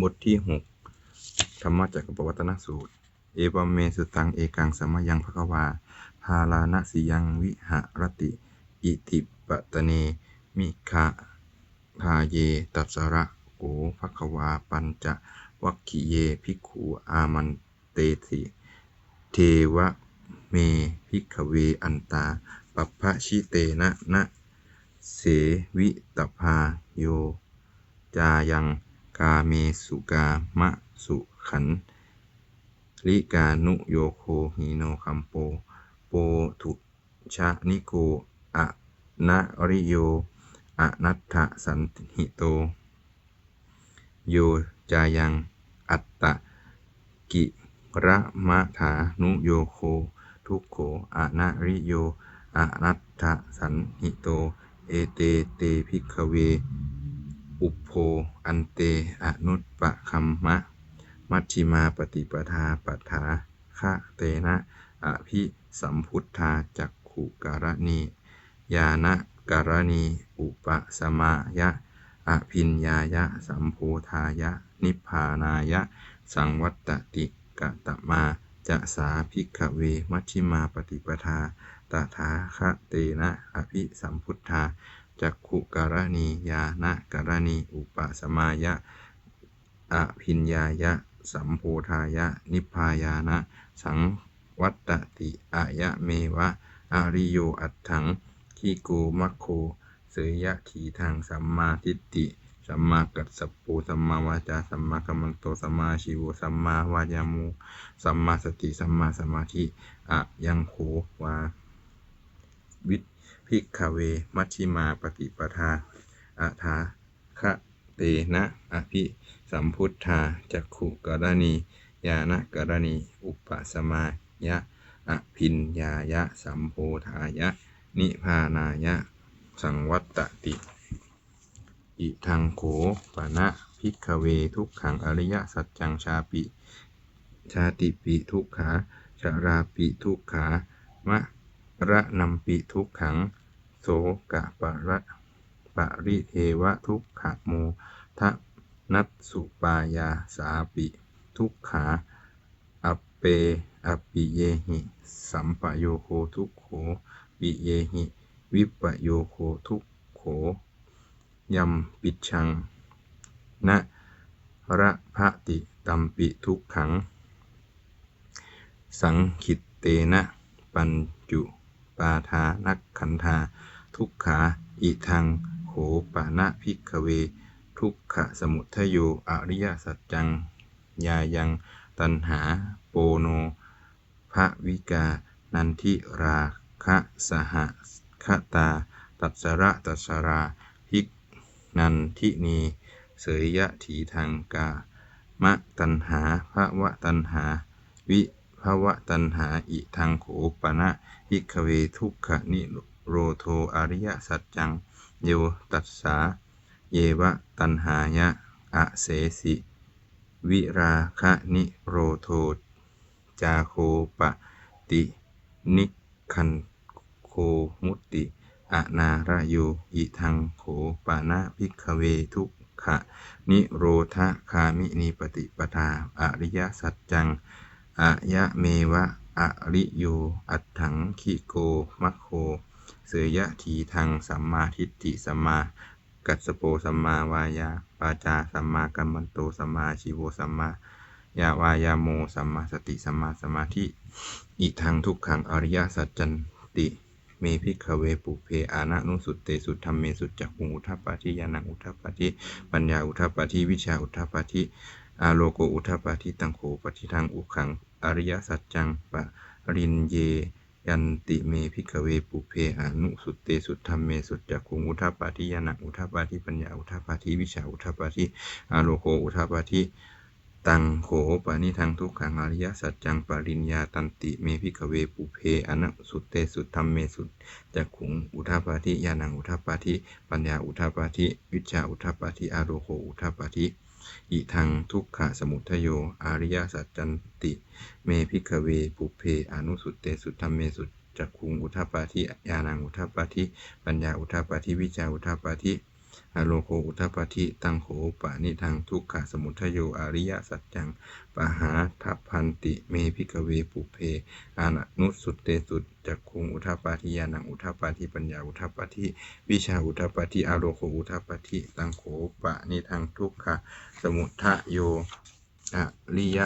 บทที่หกธรรมจักรปวัตนสูตร เอวเมสุตังเอกังสมยังภควา พาลานะสิยังวิหรติ อิติปตเน มิคะทาเย ตัสสระโกภควา ปัญจวัคคิเย ภิกขุอามันเตติเทวะเม ภิกขเว อันตาปัพพชิเตนะนะ เสวิตภาโย จายัง กาเมสุกามะสุขันลิกานุโยโคหิโนคัมโป โปทุชะนิโกอะนะริโยอะนัตถะสันหิโต โยจายังอัตตะกิระมะถานุโยโค ทุกโขอะนะริโยอะนัตถะสันหิโต เอเตเตภิกเว อุปโภอันเต อนุตปะคัมมะ มัชฌิมาปฏิปทาปัฏฐาคะเตนะอภิสัมพุทธาจักขุการณียานะการณี อุปสมายะ อภินญายะ สัมโพธายะ นิพพานายะ สังวัตติกะตมา จะสาภิกขเว มัชฌิมาปฏิปทา ตถาคะเตนะ อภิสัมพุทธา จักขุการณียานะการณี อุปสมายะอภินญายะ สัมโพธายะ นิพพายานะ สังวัตติอายะเมวะ อาริโยอัตถังขีโกมัคโคเสยยะขีทางสัมมาทิฏฐิสัมมากัสสปโปสัมมาวาจา สัมมากัมมันโต สัมมาชีวสัมมาวายามุสัมมาสติ สัมมาสมาธิอะยังโขวาวิ ภิกขเว มัชฌิมาปฏิปทาอะทาคะเตนะ อภิสัมพุทธาจักขุกรณียานะกรณี อุปสมายะอภินญายะ สัมโพธายะ นิพานายะ สังวัตติ อิทังโขปะนะภิกขเวทุกขังอริยสัจจังชาปิ ชาติปิทุกขาชาราปิทุกขามะ ระนัมปิทุกขัง โสกะปะระปะริเทวะทุกขโมทะนัสสุปายาสาปิ ทุกขาอเปอปิเยหิ สัมปโยโคทุกโขปิเยหิ วิปโยโคทุกโขยมปิชัง นะระภะติตัมปิทุกขัง สังขิตเตนะ ปัญจุ ปาทานักขันธา ทุกขา อิทังโขปะนะภิกเว ทุกขสมุทโย อริยสัจจัง ยายัง ตันหา โปโนภวิกา นันทิราคะสหคตา ตัสระตัสราภิกนันทินี เสยยะถีทางกามะตันหาภวะตันหา วิ วะตันหาอิทังโขปะนะภิกเวทุกขนิโรโทอริยสัจจัง โยตัสสา เยวะตันหายะอะเสสิ วิราคะนิโรโท จาโคปะติ นิคันโคมุตติอนาระโยอิทังโขปานะภิกเวทุกขะนิโรธคามินิปติปทาอริยสัจจัง อายะเมวะอริโย อัตถังคิโก มัคโค เสยยะทีทางสัมมาทิฏฐิ สัมมากัสโป สัมมาวายาปาจา สัมมากัมมันโต สัมมาชีโว สัมมายาวายาโม สัมมาสติ สัมมาสมาธิ อิทังทุกขังอริยสัจจันติ เมพิกเวปุเพอานะนุสุตเตสุธรรมเมสุจักขุงอุทัปปาทิยานังอุทัปปาทิปัญญาอุทัปปาทิวิชาอุทัปปาทิอาโลโกอุทัปปาทิตังโขปฏิทังอุขัง อริยสัจจังปะรินเยยันติเมพิกเวปุเพอานุสุตเตสุธรรมเมสุจักขุงอุทัปปาทิยานังอุทัปปาทิปัญญาอุทัปปาทิวิชาอุทัปปาทิอโลโกอุทัปปาทิตังโขปานิทังทุกขังอริยสัจจังปริญญาตันติเมพิกเวปุเพอนัสุตเตสุธรรมเมสุจักขุงอุทาปาทิยานังอุทาปาทิปัญญาอุทาปาทิวิชาอุทาปาทิอโรโคอุทาปาทิ อิทังทุกขะสมุทโย อริยสัจจันติ เมพิกเว ปุเพ อนุสุตเตสุธรรมเมสุจักขุงอุทาปาทิยานังอุทาปาทิปัญญาอุทาปาทิวิชาอุทาปาทิอโลโคอุทปปฏิตังโขปะนิทังทุกขะสมุทัยโยอริยสัจจังปหาทัพพันติเมพิกเวปุเพ อานุสุตเตสุ จักคุงอุทปปาทิยานังอุทปปาทิปัญญาอุทปปาทิวิชาอุทปปาทิอโลโคอุทปปาทิตังโขปะนิทังทุกขะสมุทัยโยอริย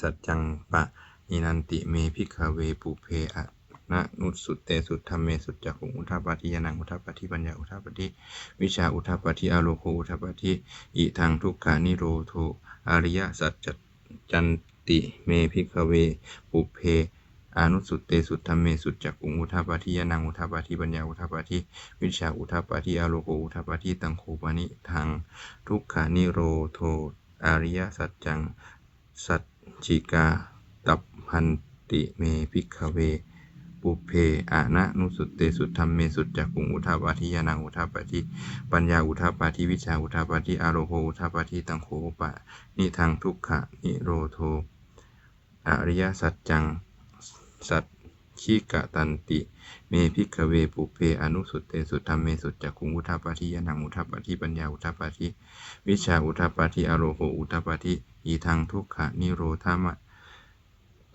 สัจจังปะนินันติเมพิกาเวปุเพอะนะนุสุตเตสุธรรมเมสุจักขุงอุทปปาทิยานังอุทปปาทิปัญญาอุทปปาทิวิชาอุทปปาทิอโลโคอุทปปาทิอิทังทุกขานิโรโทอริยสัจจจันติเมพิกเวปุเพ อนุสุตเตสุธรรมเมสุจักุงอุทปปาทิยานังอุทปปาทิปัญญาอุทปปาทิวิชาอุทปปาทิอโลโคอุทปปาทิตังโคปานิทัง ทุกขานิโรโทอริยสัจจัง สัจจิกา ตัพพันติเมพิกเวปุเพอะนะนุสุตเตสุธรรมเมสุจักุงอุทาปาทิยานังอุทาปาทิปัญญาอุทาปาทิวิชาอุทาปาทิอารโหอุทาปาทิตังโคปะนิทางทุกขะนิโรโท อริยสัจจัง สัจขีกะตันติ เมพิกเวปุเพอนุสุตเตสุธรรมเมสุจักขุงอุทาปาทิยานังอุทาปาทิปัญญาอุทาปาทิวิชาอุทาปาทิอารโหอุทาปาทิอีทางทุกขะนิโรธามะ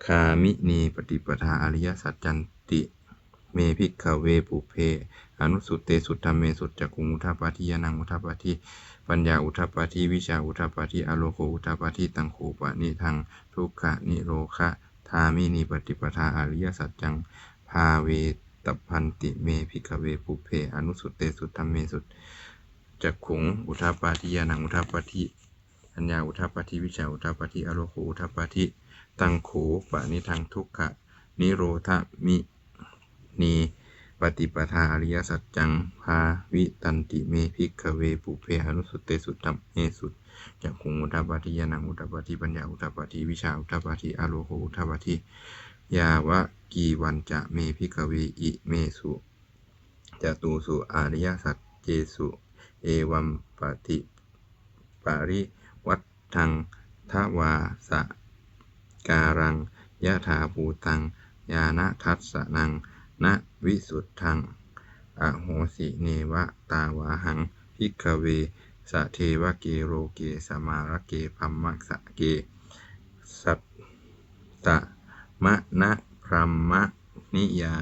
คามินีปฏิปทาอริยสัจจันติ เมพิกเวปุเพอนุสุตเตสุธรรมเมสุจักขุงอุทปปาทิยานังอุทปปาทิปัญญาอุทปปาทิวิชาอุทปปาทิอโลโกอุทปปาทิตังโขปะนิทังทุกขะนิโรคะ ทามินีปฏิปทาอริยสัจจัง ภาเวตพันติเมพิกขเวปุเพ อนุสุตเตสุธรรมเมสุจักขุง อุทปปาทิยานัง อุทปปาทิปัญญาอุทปปาทิวิชาอุทปปาทิอโลโกอุทปปาทิตังโขปะนิทังทุกขะ นิโรธมินีปฏิปทาอริยสัจจัง ภาวิตันติเมพิกขเวปุเพหนุสุตเตสุตตัมเมสุต จักขุงอุทปาทิยานังอุทปาทิปัญญาอุทปาทิวิชาอุทปาทิอโลโหอุทปาทิยาวะกีวันจะเมพิกขเวอิเมสุจตูสุอริยสัจเจสุ เอวัมปฏิปาริวัตทังทวาสะการังยะถาภูตัง ยานะทัสสนังนะวิสุทธัง อโหสิเนวะตาวาหังพิกเว สะเทวะเกโรเกสมาระเกพัมมักสะเก สัตตะมะนะพรัมมะนิยา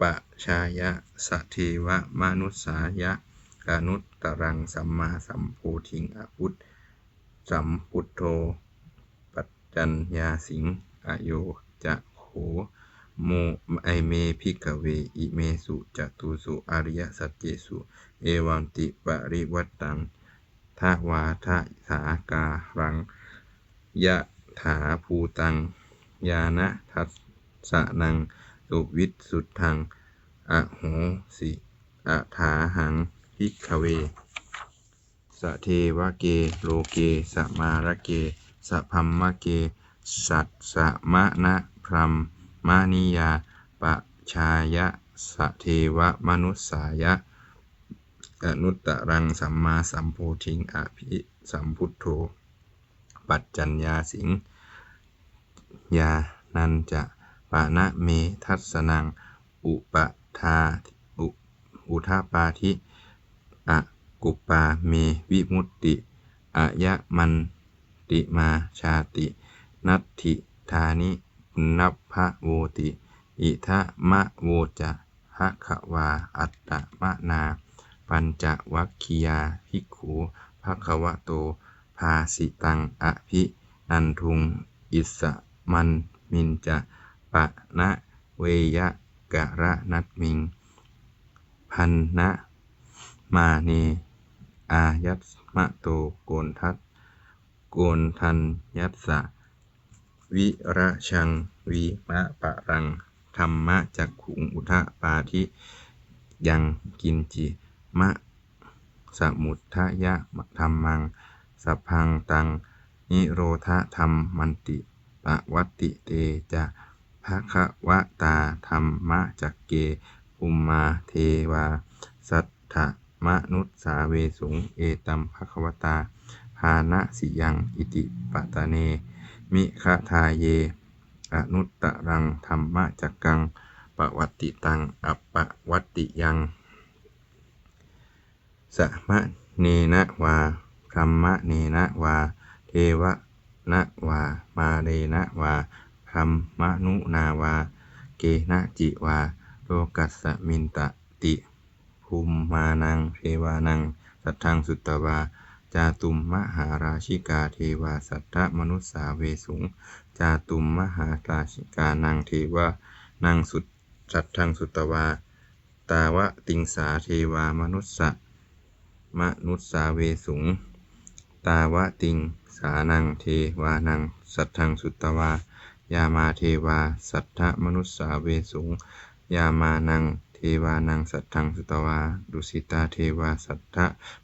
ปะชายะสะเทวะมนุสสายะกานุตตรังสัมมาสัมโพธิงอพุทธสัมพุทโธ ปัจจัญญาสิงอโยจะโขโมไอเมพิกเว อิเมสุจตุสุอริยสัจเจสุ เอวัมติปริวัตตัง ทาวาทะสาการัง ยะถาภูตัง ยานะทัสสะนัง สุวิสุทธัง อโหสิอะถาหังพิกเวสะเทวะเกโลเก สมารเกสะพัมมะเก สัตสะมะนะพรมมานิยาปะชายะสะเทวะมนุสสายะ อนุตตรังสัมมาสัมโพธิงอภิสัมพุทโธ ปัจจัญญาสิงยานันจะปานะเมทัสนัง อุปทาอุอุทาปาทิอะกุปาเมวิมุตติอายะมันติมาชาติ นัตถิธานินัพพะโวติ อิทะมะโวจะหะขวาอัตตะมะนา ปัญจวัคคียาภิกขุภควะโต ภาสิตังอภินันทุง อิสมันมินจะปะนะเวยะกะระนัตมิง พันนะมาเน อายัสมะโตโกนทัตโกนทันยัสสะ วิระชัง วีมะปะรัง ธรรมะจักขุงอุทะปาทิยังกินจิ มะสมุททะยะธรรมัง สัพพังตัง นิโรธาธรรมมันติปะวัติเตจะภะคะวะตาธรรมะจักเกอุมมาเทวา สัทธะมนุสสาเวสุง เอตัมภะคะวตาภาณสิยังอิติปะตะเน มิคะทาเย อนุตตรังธรรมะจักกังปวัติตัง อัปปะวัติยัง สมะเนนะวาพรัมะเนนะวา เทวะนะวา มาเรนะวาพรัมนุนาวา เกนะจิวา โลกัสสมินตติภูมมานังเทวานัง สัทธังสุตตวา จาตุมมหาราชิกาเทวา สัทธมนุสสาเวสุง จาตุมมหาราชิกานังเทวานังสุดสัทธังสุตตวา ตาวะติงสาเทวามนุสสะ มนุสสาเวสุง ตาวะติง สานังเทวานัง สัทธังสุตตวา ยามาเทวา สัทธมนุสสาเวสุง ยามานัง เทวานัง สัทธังสุตตวา ดุสิตาเทวา สัทธ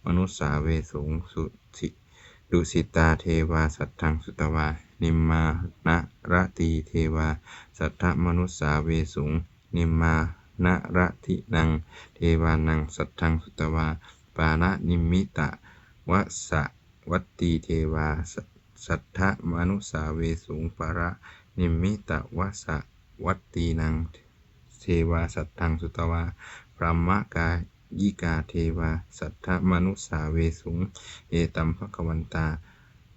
มนุสสาเวสุง สุสิดุสิตาเทวา สัทธังสุตตวา นิมมานะระตีเทวา สัทธมนุสสาเวสุง นิมมานะระทินัง เทวานัง สัทธังสุตตวา ปานะนิมิตะวะสะวัตตีเทวา สัทธมนุสาเวสุงปาระนิมิตะวะสะวัตตีนังเทวาสัทธังสุตวาพรหมกายิกาเทวา สัทธมนุสาเวสุง เอตัมภควันตา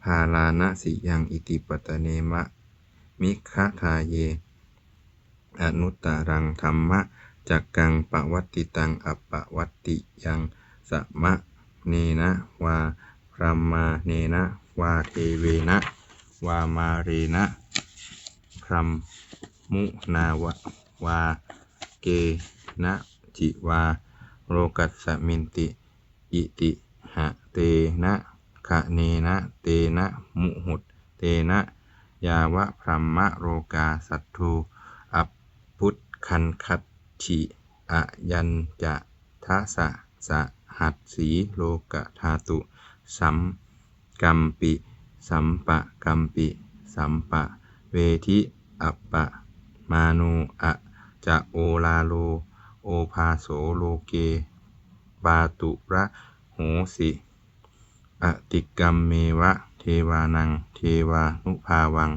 พาลานะสิยังอิติปตเนมะ มิคทาเย อนุตตรังธรรมะจักกังปวัตติตังอัปปวัตติยัง สมะเนนะวาพรหมาเนนะวาเทเวนะวามาเรนะพรหมมุนาวะวาเกนะจิวาโลกัสสมินติอิติหะเตนะคะเนนะเตนะมุหุตเตนะยาวะพรหมโรกาสัตถุอัปพุทคันคัตฉิอะยัญจะทะสะสะ หัสสีโลกธาตุ สัมกัมปิ สัมปะกัมปิ สัมปะ เวทิอัปปะ มานูอะจะโอลาโล โอภาโสโลเก ปาตุระโหสิอติกัมเมวะ เทวานัง เทวานุภาวัง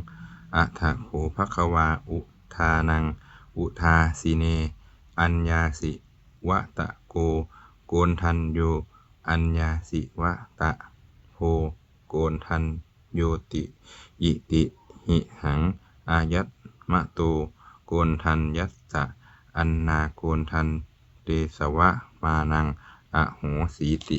อัฏฐโขภควาอุทานัง อุทาสิเน อัญญาสิวะตะโก โกนทันโย อัญญาสิวะตะโพโกนทันโยติอิติหิหัง อายัตมะโต โกนทันยัสสะอันนาโกนทันเตสวะมานัง อโหสีติ